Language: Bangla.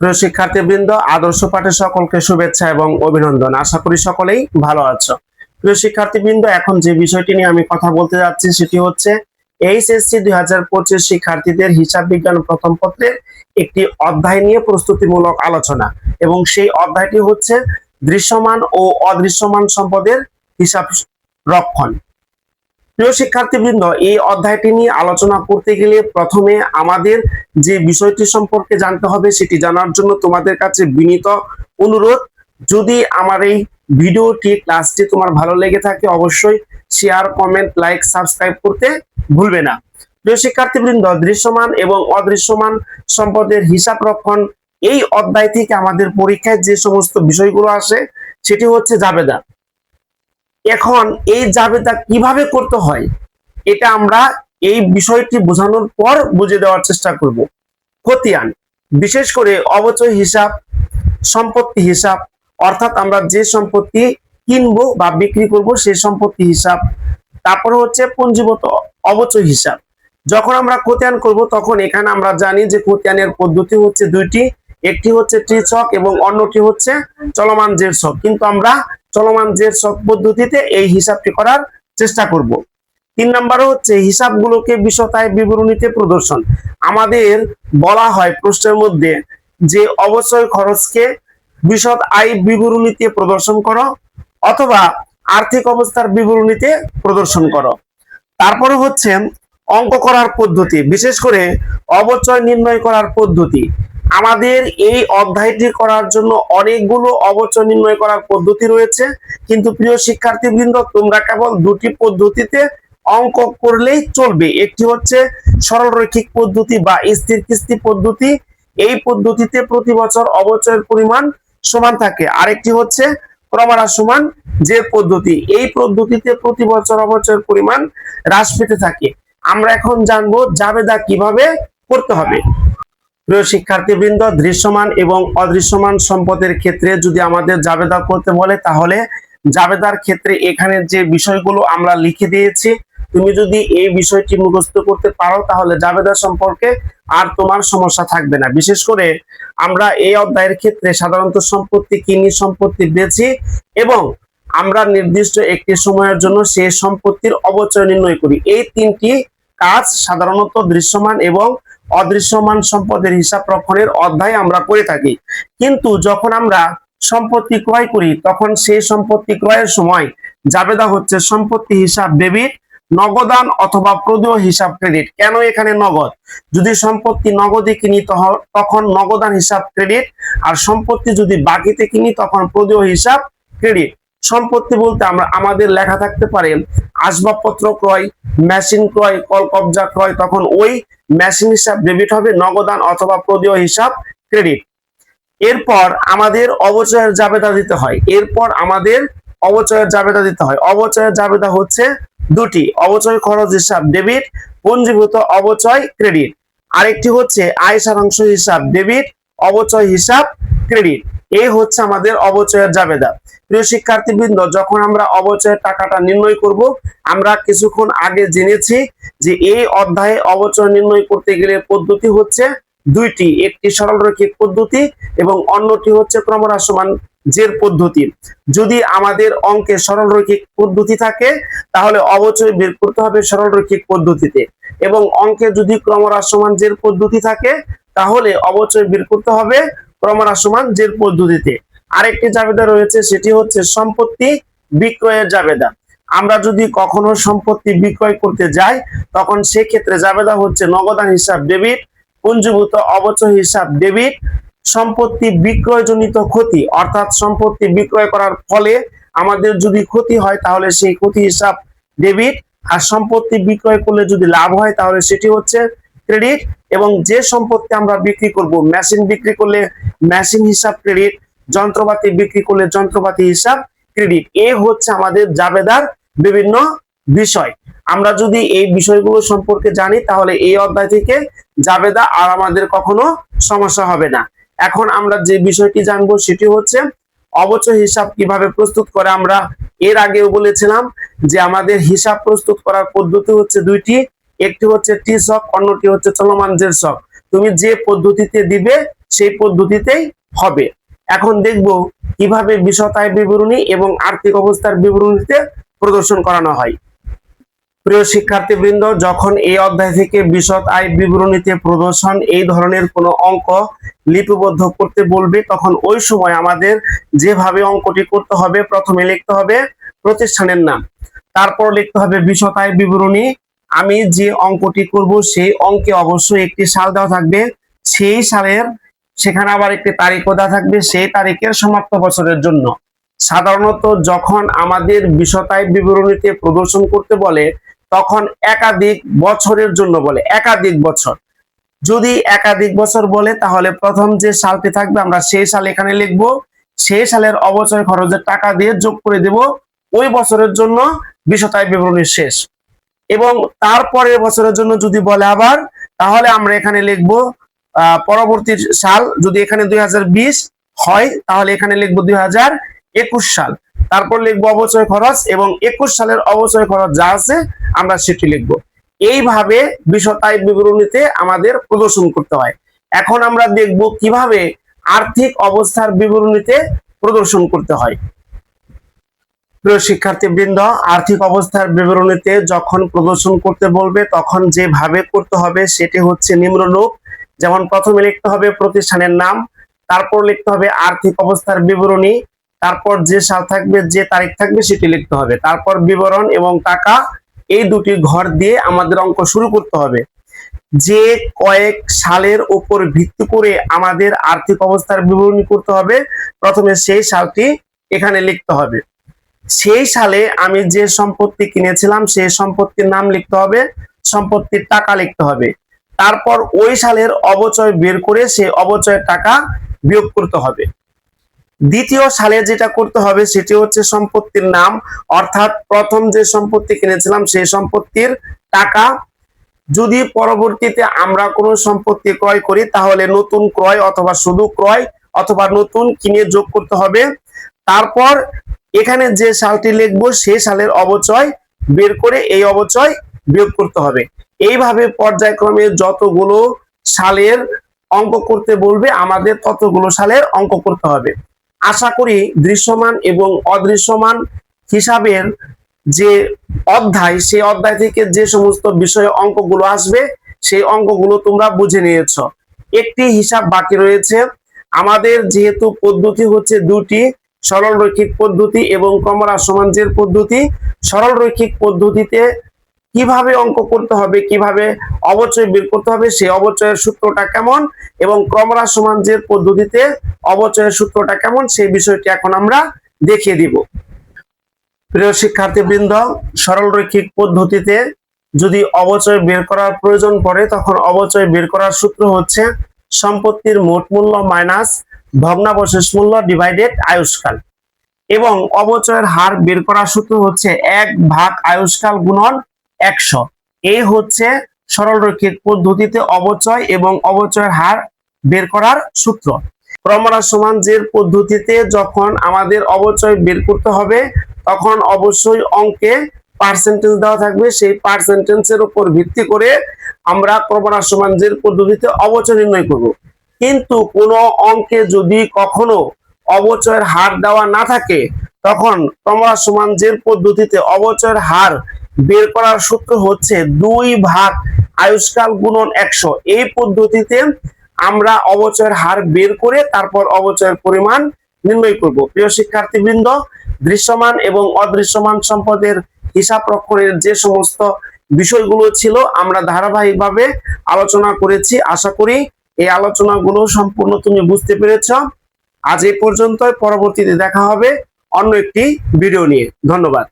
প্রিয় শিক্ষার্থীবৃন্দ, আদর্শ পাঠে সকলকে শুভেচ্ছা এবং অভিনন্দন। আশা করি সকলেই ভালো আছো। প্রিয় শিক্ষার্থীবৃন্দ, এখন যে বিষয়টি নিয়ে আমি কথা বলতে যাচ্ছি সেটি হচ্ছে এইচএসসি দুই হাজার পঁচিশ শিক্ষার্থীদের হিসাব বিজ্ঞান প্রথম পত্রের একটি অধ্যায় নিয়ে প্রস্তুতিমূলক আলোচনা। এবং সেই অধ্যায়টি হচ্ছে দৃশ্যমান ও অদৃশ্যমান সম্পদের হিসাব রক্ষণ। প্রিয় শিক্ষার্থীবৃন্দ, এই অধ্যায়টি নিয়ে আলোচনা করতে গেলে প্রথমে আমাদের যে বিষয়টি সম্পর্কে জানতে হবে সেটি জানার জন্য তোমাদের কাছে বিনীত অনুরোধ। যদি আমার এই ভিডিওটি, ক্লাসটি তোমার ভালো লেগে থাকে, অবশ্যই শেয়ার কমেন্ট লাইক সাবস্ক্রাইব করতে ভুলবে না। প্রিয় শিক্ষার্থীবৃন্দ, দৃশ্যমান এবং অদৃশ্যমান সম্পদের হিসাব রক্ষণ এই অধ্যায় থেকে আমাদের পরীক্ষায় যে সমস্ত বিষয়গুলো আসে, সেটি হচ্ছে জাবেদা। এখন এই জাবেদা কীভাবে করতে হয়, এটা আমরা এই বিষয়টি বোঝানোর পর বুঝে দেওয়ার চেষ্টা করব। খতিয়ান, বিশেষ করে অবচয় হিসাব, সম্পত্তি হিসাব, অর্থাৎ আমরা যে সম্পত্তি কিনবো বা বিক্রি করব সেই সম্পত্তি হিসাব, তারপরে হচ্ছে পুঞ্জীভূত অবচয় হিসাব। যখন আমরা খতিয়ান করব তখন এখানে আমরা জানি যে খতিয়ানের পদ্ধতি হচ্ছে দুইটি। একটি হচ্ছে ত্রিছক এবং অন্যটি হচ্ছে চলমান জের ছক কিন্তু আমরা চলমান জের ছক পদ্ধতিতে এই হিসাবটি করার চেষ্টা করব। তিন নম্বর হচ্ছে হিসাবগুলোকে বিশতায় বিবরণীতে প্রদর্শন। আমাদের বলা হয় প্রশ্নের মধ্যে যে অবশ্যই খরচকে বিশদ আয় বিবরণীতে প্রদর্শন করো অথবা আর্থিক অবস্থার বিবরণীতে প্রদর্শন করো। তারপরে হচ্ছে অঙ্ক করার পদ্ধতি, বিশেষ করে অবচয় নির্ণয় করার পদ্ধতি। আমাদের এই অধ্যায়টি করার জন্য অনেকগুলো অবচয় নির্ণয় করার পদ্ধতি রয়েছে। কিন্তু প্রিয় শিক্ষার্থীবৃন্দ, তোমরা কেবল দুটি পদ্ধতিতে অঙ্ক করলেই চলবে। একটি হচ্ছে সরল রৈখিক পদ্ধতি বা স্থির কিস্তি পদ্ধতি। এই পদ্ধতিতে প্রতি বছর অবচয়ের পরিমাণ সমান থাকে। আরেকটি হচ্ছে ক্রমরা সমান যে পদ্ধতি। এই পদ্ধতিতে প্রতি বছর অবচয়ের পরিমাণ হ্রাস পেতে থাকে। আমরা এখন জানব জাবেদা কীভাবে করতে হবে। প্রিয় শিক্ষার্থীবৃন্দ, দৃশ্যমান এবং অদৃশ্যমান সম্পদের ক্ষেত্রে যদি আমাদের জাবেদা করতে বলে, তাহলে জাবেদার ক্ষেত্রে এখানে যে বিষয়গুলো আমরা লিখে দিয়েছি, তুমি যদি এই বিষয়টি মুখস্থ করতে পারো, তাহলে জাবেদা সম্পর্কে আর তোমার সমস্যা থাকবে না। বিশেষ করে আমরা এই অধ্যায়ের ক্ষেত্রে সাধারণত সম্পত্তি, কিনি সম্পত্তি বেচি এবং আমরা নির্দিষ্ট একটি সময়ের জন্য সেই সম্পত্তির অবচয় নির্ণয় করি। এই তিনটি কাজ সাধারণত দৃশ্যমান এবং অদৃশ্যমান সম্পদের হিসাব রক্ষণের অধ্যায় আমরা করে থাকি। কিন্তু যখন আমরা সম্পত্তি ক্রয় করি, তখন সেই সম্পত্তি ক্রয়ের সময় জাবেদা হচ্ছে সম্পত্তি হিসাব ডেবিট, নগদান অথবা প্রদেয় হিসাব ক্রেডিট। কেন এখানে নগদ? যদি সম্পত্তি নগদে কিনি তখন নগদান হিসাব ক্রেডিট, আর সম্পত্তি যদি বাকিতে কিনি তখন প্রদেয় হিসাব ক্রেডিট। সম্পত্তি বলতে আমরা আমাদের লেখা থাকতে পারে আসবাবপত্র ক্রয় মেশিন ক্রয়, কল কবজা ক্রয়, তখন ওই মেশিন হিসাব ডেবিট হবে, নগদান অথবা প্রদেয় হিসাব ক্রেডিট এরপর আমাদের অবচয়ের জাবেদা দিতে হয়। এরপর আমাদের অবচয়ের জাবেদা দিতে হয়। অবচয়ের জাবেদা হচ্ছে দুটি। অবচয় খরচ হিসাব ডেবিট পঞ্জীভূত অবচয় ক্রেডিট আরেকটি হচ্ছে আয় সারাংশ হিসাব ডেবিট অবচয় হিসাব ক্রেডিট এই হচ্ছে আমাদের অবচয়ের জাবেদা। প্রিয় শিক্ষার্থীবৃন্দ, যখন আমরা অবচয়ের টাকাটা নির্ণয় করব, আমরা কিছুক্ষণ আগে জেনেছি যে এই অধ্যায়ে অবচয় নির্ণয় করতে গেলে পদ্ধতি হচ্ছে দুইটি। একটি সরল রৈখিক পদ্ধতি এবং অন্যটি হচ্ছে ক্রমহ্রাসমান জের পদ্ধতি। যদি আমাদের অঙ্কে সরল রৈখিক পদ্ধতি থাকে, তাহলে অবচয় বের করতে হবে সরল রৈখিক পদ্ধতিতে। এবং অঙ্কে যদি ক্রমহ্রাসমান জের পদ্ধতি থাকে, তাহলে অবচয় বের করতে হবে ক্রমহ্রাসমান জের পদ্ধতিতে। আরেকটি জাবেদা রয়েছে, সেটি হচ্ছে সম্পত্তি বিক্রয়ের জাবেদা। আমরা যদি কখনো সম্পত্তি বিক্রয় করতে যাই, তখন সেক্ষেত্রে জাবেদা হচ্ছে নগদান হিসাব ডেবিট, পুঞ্জীভূত অবচয় হিসাব ডেবিট, সম্পত্তি বিক্রয়জনিত ক্ষতি। অর্থাৎ সম্পত্তি বিক্রয় করার ফলে আমাদের যদি ক্ষতি হয়, তাহলে সেই ক্ষতি হিসাব ডেবিট। আর সম্পত্তি বিক্রয় করলে যদি লাভ হয়, তাহলে সেটি হচ্ছে ক্রেডিট এবং যে সম্পত্তি আমরা বিক্রি করব মেশিন বিক্রি করলে মেশিন হিসাব ক্রেডিট যন্ত্রপাতি বিক্রি করলে যন্ত্রপাতি হিসাব ক্রেডিট এ হচ্ছে আমাদের জাবেদার বিভিন্ন বিষয়। আমরা যদি এই বিষয়গুলো সম্পর্কে জানি, তাহলে এই অধ্যায় থেকে জাবেদা আর আমাদের কখনো সমস্যা হবে না। এখন আমরা যে বিষয়টি জানব, সেটি হচ্ছে অবচয় হিসাব কীভাবে প্রস্তুত করে। আমরা এর আগেও বলেছিলাম যে আমাদের হিসাব প্রস্তুত করার পদ্ধতি হচ্ছে দুইটি। একটি হচ্ছে টি শক অন্যটি হচ্ছে চলমান জের শক তুমি যে পদ্ধতিতে দিবে, সেই পদ্ধতিতেই হবে। এখন দেখব কীভাবে আয় বিবরণী এবং আর্থিক অবস্থার বিবরণীতে প্রদর্শন করানো হয়। প্রিয় শিক্ষার্থীবৃন্দ, যখন এই অধ্যায় থেকে বিশদ আয় বিবরণীতে প্রদর্শন, এই ধরনের কোনো অঙ্ক লিপিবদ্ধ করতে বলবে, তখন ওই সময় আমাদের যেভাবে অঙ্কটি করতে হবে, প্রথমে লিখতে হবে প্রতিষ্ঠানের নাম। তারপর লিখতে হবে বিশদ আয় বিবরণী আমি যে অঙ্কটি করব, সেই অঙ্কে অবশ্যই একটি সাল দেওয়া থাকবে। সেই সালের সেখানে আবার একটি তারিখও দেওয়া থাকবে, সেই তারিখের সমাপ্ত বছরের জন্য। সাধারণত যখন আমাদের বিশতায় বিবরণীতে প্রদর্শন করতে বলে, তখন একাধিক বছরের জন্য বলে, একাধিক বছর। যদি একাধিক বছর বলে, তাহলে প্রথম যে সালটি থাকবে, আমরা সেই সাল এখানে লিখব। সেই সালের অবচয় খরচের টাকা দিয়ে যোগ করে দেব। ওই বছরের জন্য বিশতায় বিবরণী শেষ। এবং তারপরের বছরের জন্য যদি বলে আবার, তাহলে আমরা এখানে লিখব পরবর্তী সাল যদি এখানে দুই হাজার বিশ হয়, তাহলে এখানে লিখব দুই একুশ সাল। তারপর লিখব অবচয় খরচ এবং একুশ সালের অবচয় খরচ যা আছে, আমরা সেটি লিখব। এইভাবে বিশতায় বিবরণীতে আমাদের প্রদর্শন করতে হয়। এখন আমরা দেখব কীভাবে আর্থিক অবস্থার বিবরণীতে প্রদর্শন করতে হয়। প্রিয় শিক্ষার্থীবৃন্দ, আর্থিক অবস্থার বিবরণীতে যখন প্রদর্শন করতে বলবে, তখন যেভাবে করতে হবে সেটি হচ্ছে নিম্নরূপ। যেমন প্রথমে লিখতে হবে প্রতিষ্ঠানের নাম, তারপর লিখতে হবে আর্থিক অবস্থার বিবরণী, তারপর যে সাল থাকবে, যে তারিখ থাকবে সেটি লিখতে হবে। তারপর বিবরণ এবং টাকা, এই দুটি ঘর দিয়ে আমাদের অঙ্ক শুরু করতে হবে। যে কয়েক সালের উপর ভিত্তি করে আমাদের আর্থিক অবস্থার বিবরণী করতে হবে, প্রথমে সেই সালটি এখানে লিখতে হবে। সেই সালে আমি যে সম্পত্তি কিনেছিলাম, সেই সম্পত্তির নাম লিখতে হবে, সম্পত্তির টাকা লিখতে হবে। তারপর ওই সালের অবচয় বের করে সেই অবচয়ের টাকা বিয়োগ করতে হবে। দ্বিতীয় সালে যেটা করতে হবে, সেটি হচ্ছে সম্পত্তির নাম, অর্থাৎ প্রথম যে সম্পত্তি কিনেছিলাম, সেই সম্পত্তির টাকা। যদি পরবর্তীতে আমরা কোনো সম্পত্তি ক্রয় করি, তাহলে নতুন ক্রয় অথবা শুধু ক্রয় অথবা নতুন কিনে যোগ করতে হবে। তারপর এখানে যে সালটি লিখব সেই সালের অবচয় বের করে এই অবচয় বিয়োগ করতে হবে। এইভাবে পর্যায়ক্রমে যতগুলো সালের অঙ্ক করতে বলবে, আমাদের ততগুলো সালের অঙ্ক করতে হবে। আশা করি দৃশ্যমান এবং অদৃশ্যমান হিসাবের যে অধ্যায়, সেই অধ্যায় থেকে যে সমস্ত বিষয়ে অঙ্কগুলো আসবে, সেই অঙ্কগুলো তোমরা বুঝে নিয়েছ। একটি হিসাব বাকি রয়েছে। আমাদের যেহেতু পদ্ধতি হচ্ছে দুটি সরল রৈখিক পদ্ধতি এবং ক্রমরা সমাঞ্জের পদ্ধতি। সরল রৈখিক পদ্ধতিতে কীভাবে অঙ্ক করতে হবে, কীভাবে অবচয় বের করতে হবে, সেই অবচয়ের সূত্রটা কেমন এবং ক্রমরা সমাঞ্জের পদ্ধতিতে অবচয়ের সূত্রটা কেমন, সেই বিষয়টি এখন আমরা দেখিয়ে দিব। প্রিয় শিক্ষার্থীবৃন্দ সরল রৈখিক পদ্ধতিতে যদি অবচয় বের করার প্রয়োজন পড়ে, তখন অবচয় বের করার সূত্র হচ্ছে সম্পত্তির মোট মূল্য মাইনাস ভগ্নাবশেষ মূল্য ডিভাইডেড আয়ুষ্কাল। এবং অবচয়ের হার বের করার সূত্র হচ্ছে এক ভাগ আয়ুষ্কাল গুণন একশো। এই হচ্ছে সরল রৈখিক পদ্ধতিতে অবচয় এবং অবচয়ের হার বের করার সূত্র। ক্রমরা সমান যে পদ্ধতিতে যখন আমাদের অবচয় বের করতে হবে, তখন অবশ্যই অঙ্কে পার্সেন্টেজ দেওয়া থাকবে। সেই পার্সেন্টেজের উপর ভিত্তি করে আমরা ক্রমরা সমান যে পদ্ধতিতে অবচয় নির্ণয় করব। কিন্তু কোন অঙ্কে যদি কখনো অবচয়ের হার দেওয়া না থাকে, তখন তোমরা সমান যে পদ্ধতিতে অবচয়ের হার বের করার সূত্র হচ্ছে দুই ভাগ আয়ুষ্কাল গুণন একশো। এই পদ্ধতিতে আমরা অবচয়ের হার বের করে তারপর অবচয়ের পরিমাণ নির্ণয় করব। প্রিয় শিক্ষার্থীবৃন্দ, দৃশ্যমান এবং অদৃশ্যমান সম্পদের হিসাব রক্ষণের যে সমস্ত বিষয়গুলো ছিল আমরা ধারাবাহিকভাবে আলোচনা করেছি। আশা করি এই আলোচনাগুলো সম্পূর্ণ তুমি বুঝতে পেরেছ। আজ এই পর্যন্ত পরবর্তীতে দেখা হবে অন্য একটি ভিডিও নিয়ে। ধন্যবাদ।